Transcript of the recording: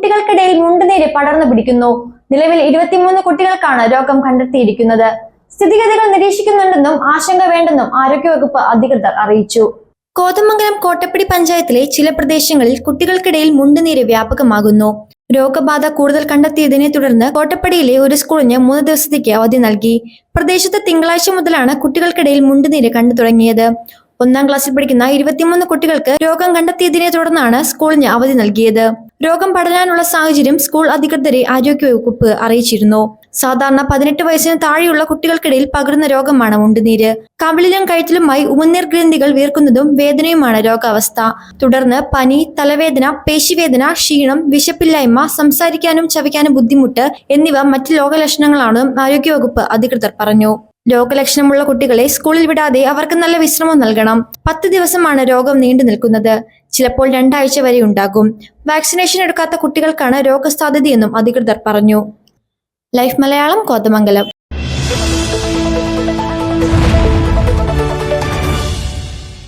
കുട്ടികൾക്കിടയിൽ മുണ്ടുനീര് പടർന്നു പിടിക്കുന്നു. നിലവിൽ ഇരുപത്തിമൂന്ന് കുട്ടികൾക്കാണ് രോഗം കണ്ടെത്തിയിരിക്കുന്നത്. സ്ഥിതിഗതികൾ നിരീക്ഷിക്കുന്നുണ്ടെന്നും ആശങ്ക വേണ്ടെന്നും ആരോഗ്യവകുപ്പ് അധികൃതർ അറിയിച്ചു. കോതമംഗലം കോട്ടപ്പടി പഞ്ചായത്തിലെ ചില പ്രദേശങ്ങളിൽ കുട്ടികൾക്കിടയിൽ മുണ്ടുനീര് വ്യാപകമാകുന്നു. രോഗബാധ കൂടുതൽ കണ്ടെത്തിയതിനെ തുടർന്ന് കോട്ടപ്പടിയിലെ ഒരു സ്കൂളിന് മൂന്ന് ദിവസത്തേക്ക് അവധി നൽകി. പ്രദേശത്ത് തിങ്കളാഴ്ച മുതലാണ് കുട്ടികൾക്കിടയിൽ മുണ്ടുനീര് കണ്ടു തുടങ്ങിയത്. ഒന്നാം ക്ലാസ്സിൽ പഠിക്കുന്ന ഇരുപത്തിമൂന്ന് കുട്ടികൾക്ക് രോഗം കണ്ടെത്തിയതിനെ തുടർന്നാണ് സ്കൂളിന് അവധി നൽകിയത്. രോഗം പടരാനുള്ള സാഹചര്യം സ്കൂൾ അധികൃതരെ ആരോഗ്യവകുപ്പ് അറിയിച്ചിരുന്നു. സാധാരണ പതിനെട്ട് വയസ്സിന് താഴെയുള്ള കുട്ടികൾക്കിടയിൽ പകരുന്ന രോഗമാണ് മുണ്ടുനീര്. കവിളിലും കഴുത്തിലുമായി ഉമനീർ ഗ്രന്ഥികൾ വീർക്കുന്നതും വേദനയുമാണ് രോഗാവസ്ഥ. തുടർന്ന് പനി തലവേദന പേശിവേദന ക്ഷീണം വിശപ്പില്ലായ്മ സംസാരിക്കാനും ചവയ്ക്കാനും ബുദ്ധിമുട്ട് എന്നിവ മറ്റ് രോഗലക്ഷണങ്ങളാണെന്നും ആരോഗ്യവകുപ്പ് അധികൃതർ പറഞ്ഞു. രോഗലക്ഷണമുള്ള കുട്ടികളെ സ്കൂളിൽ വിടാതെ അവർക്ക് നല്ല വിശ്രമം നൽകണം. പത്ത് ദിവസമാണ് രോഗം നീണ്ടു നിൽക്കുന്നത്. ചിലപ്പോൾ രണ്ടാഴ്ച വരെ ഉണ്ടാകും. വാക്സിനേഷൻ എടുക്കാത്ത കുട്ടികൾക്കാണ് രോഗസാധ്യതയെന്നും അധികൃതർ പറഞ്ഞു. ലൈഫ് മലയാളം കോതമംഗലം.